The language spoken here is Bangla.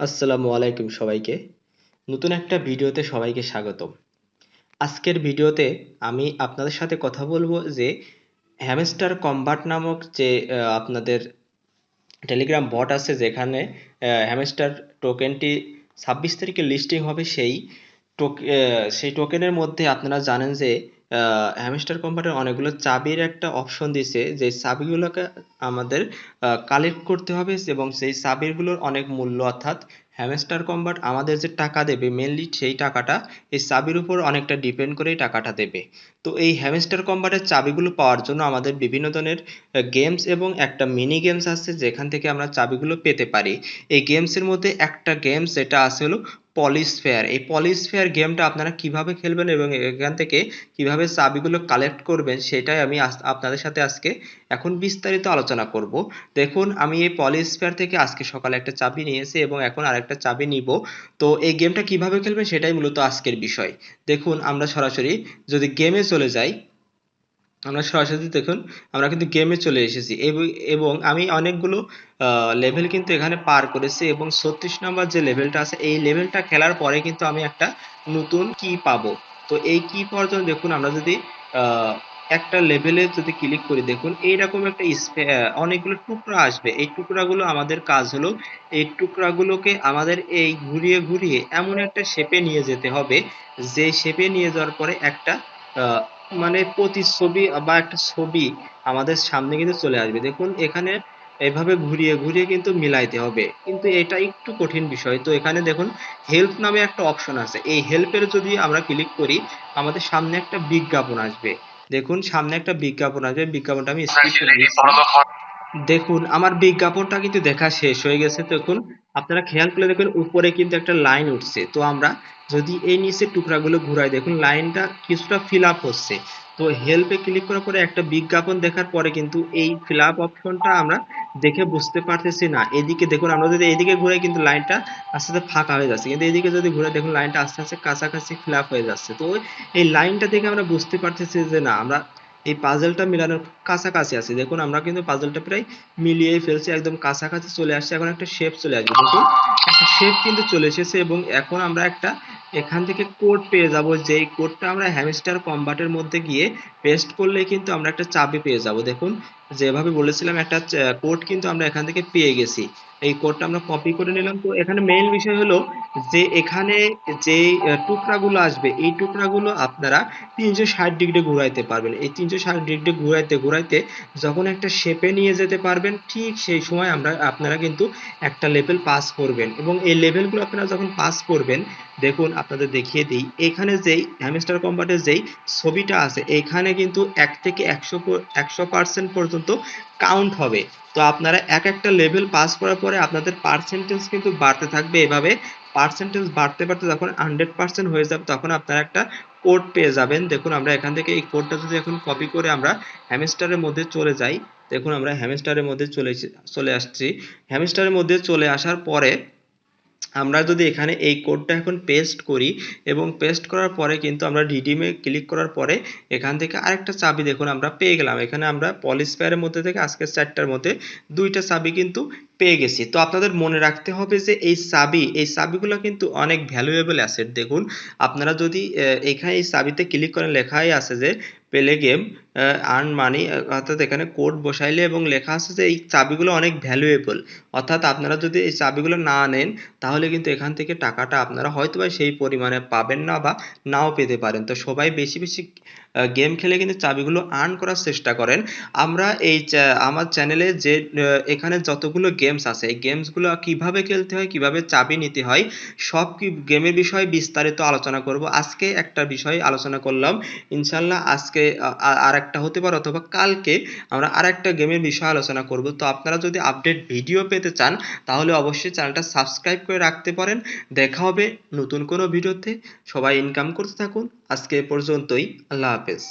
আসসালামু আলাইকুম সবাইকে। নতুন একটা ভিডিওতে সবাইকে স্বাগতম। আজকের ভিডিওতে আমি আপনাদের সাথে কথা বলব যে হ্যামস্টার কম্বাট নামক যে আপনাদের টেলিগ্রাম বট আছে যেখানে হ্যামস্টার টোকেনটি ছাব্বিশ তারিখে লিস্টিং হবে, সেই টোক- সেই টোকেনের মধ্যে আপনারা জানেন যে হ্যামস্টার কোম্পানির অনেকগুলো চাবির একটা অপশন দিছে যে চাবিগুলোকে আমাদের কালেক্ট করতে হবে এবং সেই চাবিগুলোর অনেক মূল্য অর্থাৎ হ্যামস্টার কম্বাট আমাদের যে টাকা দেবে মেনলি সেই টাকাটা এই চাবির উপর অনেকটা ডিপেন্ড করেই টাকাটা দেবে। তো এই হ্যামস্টার কম্বাটের চাবিগুলো পাওয়ার জন্য আমাদের বিভিন্ন ধরনের গেমস এবং একটা মিনি গেমস আছে যেখান থেকে আমরা চাবিগুলো পেতে পারি। এই গেমসের মধ্যে একটা গেমস যেটা আছে হলো পলিস ফেয়ার এই পলিস ফেয়ার গেমটা আপনারা কীভাবে খেলবেন এবং এখান থেকে কীভাবে চাবিগুলো কালেক্ট করবেন সেটাই আমি আপনাদের সাথে আজকে এখন বিস্তারিত আলোচনা করব। দেখুন, আমি এই পলিস ফেয়ার থেকে আজকে সকালে একটা চাবি নিয়েছি এবং এখন আরেকটা চাবি নিব। তো এই গেমটা কীভাবে খেলবেন সেটাই মূলত আজকের বিষয়। দেখুন, আমরা সরাসরি যদি গেমে চলে যাই আমরা সরাসরি দেখুন, আমরা কিন্তু গেমে চলে এসেছি। এবং- আমি অনেকগুলো লেভেল কিন্তু এখানে পার করেছি এবং ছত্রিশ নম্বর যে লেভেলটা আছে, এই লেভেলটা খেলার পরে কিন্তু আমি একটা নতুন কি পাবো। তো এই কি পাওয়ার জন্য দেখুন, আমরা যদি একটা লেভেলে যদি ক্লিক করি, দেখুন এইরকম একটা অনেকগুলো টুকরা আসবে। এই টুকরাগুলো আমাদের কাজ হলো, এই টুকরাগুলোকে আমাদের এই ঘুরিয়ে ঘুরিয়ে এমন একটা শেপে নিয়ে যেতে হবে, যে শেপে নিয়ে যাওয়ার পরে একটা মানে প্রতিচ্ছবি বা একটা ছবি আমাদের সামনে কিন্তু চলে আসবে। দেখুন এখানে এভাবে ঘুরিয়ে ঘুরিয়ে কিন্তু মিলাইতে হবে। কিন্তু এটা একটু কঠিন বিষয়। তো এখানে দেখুন হেল্প নামে একটা অপশন আছে। এই হেল্পের যদি আমরা ক্লিক করি আমাদের সামনে একটা বিজ্ঞাপন আসবে। দেখুন সামনে একটা বিজ্ঞাপন আসবে। বিজ্ঞাপনটা আমি স্কিপ করে দেখুন আমার বিজ্ঞাপনটা কিন্তু দেখা শেষ হয়ে গেছে। দেখুন আপনারা খেয়াল করলে দেখুন, উপরে কিন্তু একটা লাইন উঠছে। তো আমরা যদি এই নিচে টুকরাগুলো ঘুরাই, দেখুন লাইনটা কিছুটা ফিল আপ হচ্ছে। তো হেল্পে ক্লিক করার পরে একটা বিজ্ঞাপন দেখার পরে কিন্তু এই ফিল আপ অপশনটা আমরা দেখে বুঝতে পারতেছি না। এদিকে দেখুন, আমরা যদি এদিকে ঘুরাই কিন্তু লাইনটা আস্তে আস্তে ফাঁকা হয়ে যাচ্ছে। কিন্তু এদিকে যদি ঘুরে দেখুন লাইনটা আস্তে আস্তে কাছাকাছি ফিল আপ হয়ে যাচ্ছে। তো এই লাইনটা দেখে আমরা বুঝতে পারতেছি যে না, আমরা এই পাজেলটা মিলানোর কাছাকাছি আছে। দেখুন, আমরা কিন্তু পাজেলটা প্রায় মিলিয়ে ফেলছি, একদম কাছাকাছি চলে আসছে। এখন একটা শেপ চলে আসবে। দেখুন, একটা শেপ কিন্তু চলে এসেছে এবং এখন আমরা একটা এখান থেকে কোড পেয়ে যাব। যেই কোডটা আমরা হ্যামস্টার কম্বাটের মধ্যে গিয়ে পেস্ট করলে কিন্তু আমরা একটা চাবি পেয়ে যাব। দেখুন, যেভাবে বলেছিলাম, একটা কোড কিন্তু আমরা এখান থেকে পেয়ে গেছি। এই কোডটা আমরা কপি করে নিলাম। তো এখানে মেইন বিষয় হলো যে এখানে যে টুকরাগুলো আসবে, এই টুকরাগুলো আপনারা তিনশো ষাট ডিগ্রি ঘুরাইতে পারবেন। এই তিনশো ষাট ডিগ্রি ঘুরাইতে ঘুরাইতে যখন একটা শেপে নিয়ে যেতে পারবেন, ঠিক সেই সময় আমরা, আপনারা কিন্তু একটা লেভেল পাস করবেন। এবং এই লেভেলগুলো আপনারা যখন পাস করবেন, দেখুন আপনাদের দেখিয়ে দিই, এখানে যেই হ্যামস্টার কম্বাটের যেই ছবিটা আছে, এখানে কিন্তু এক থেকে একশো একশো পার্সেন্ট পর্যন্ত কাউন্ট হবে। তো আপনারা এক একটা লেভেল পাস করার পরে আপনাদের পার্সেন্টেজ কিন্তু বাড়তে থাকবে এভাবে পার্সেন্টেজ বাড়তে বাড়তে যখন হান্ড্রেড পার্সেন্ট হয়ে যাবে, তখন আপনারা একটা কোড পেয়ে যাবেন। দেখুন, আমরা এখান থেকে এই কোডটা যদি এখন কপি করে আমরা হ্যামস্টারের মধ্যে চলে যাই। দেখুন, আমরা হ্যামস্টারের মধ্যে চলে চলে আসছি। হ্যামস্টারের মধ্যে চলে আসার পরে আমরা যদি এখানে এই কোডটা এখন পেস্ট করি এবং পেস্ট করার পরে কিন্তু আমরা রিডিমে ক্লিক করার পরে এখান থেকে আরেকটা চাবি দেখুন, আমরা পেয়ে গেলাম। এখানে আমরা পলিস পেয়ারের মধ্যে থেকে আজকের চারটার মধ্যে দুইটা চাবি কিন্তু পেয়ে গেছি। তো আপনাদের মনে রাখতে হবে যে এই চাবি, এই চাবিগুলো কিন্তু অনেক ভ্যালুয়েবল অ্যাসেট দেখুন, আপনারা যদি এখানে এই চাবিতে ক্লিক করেন, লেখাই আছে যে প্লে গেম আর্ন মানি অর্থাৎ এখানে কোড বসাইলে এবং লেখা আছে যে এই চাবিগুলো অনেক ভ্যালুয়েবল অর্থাৎ আপনারা যদি এই চাবিগুলো না নেন, তাহলে কিন্তু এখান থেকে টাকাটা আপনারা হয়তোবা সেই পরিমাণে পাবেন না বা নাও পেতে পারেন। তো সবাই বেশি বেশি গেম খেলে কিন্তু চাবিগুলো আর্ন করার চেষ্টা করেন। আমরা এই আমার চ্যানেলে যে এখানে যতগুলো গেমস আছে। এই গেমসগুলো কীভাবে খেলতে হয়, কীভাবে চাবি নিতে হয়, সব কি গেমের বিষয়ে বিস্তারিত আলোচনা করব। আজকে একটা বিষয় আলোচনা করলাম। ইনশাল্লাহ আজকে আর একটা হতে পারে অথবা কালকে আমরা আর একটা গেমের বিষয়ে আলোচনা করব। তো আপনারা যদি আপডেট ভিডিও পেতে চান, তাহলে অবশ্যই চ্যানেলটা সাবস্ক্রাইব করে রাখতে পারেন। দেখা হবে নতুন কোনো ভিডিওতে সবাই ইনকাম করতে থাকুন। আজকে এ পর্যন্তই। আল্লাহ হাফেজ।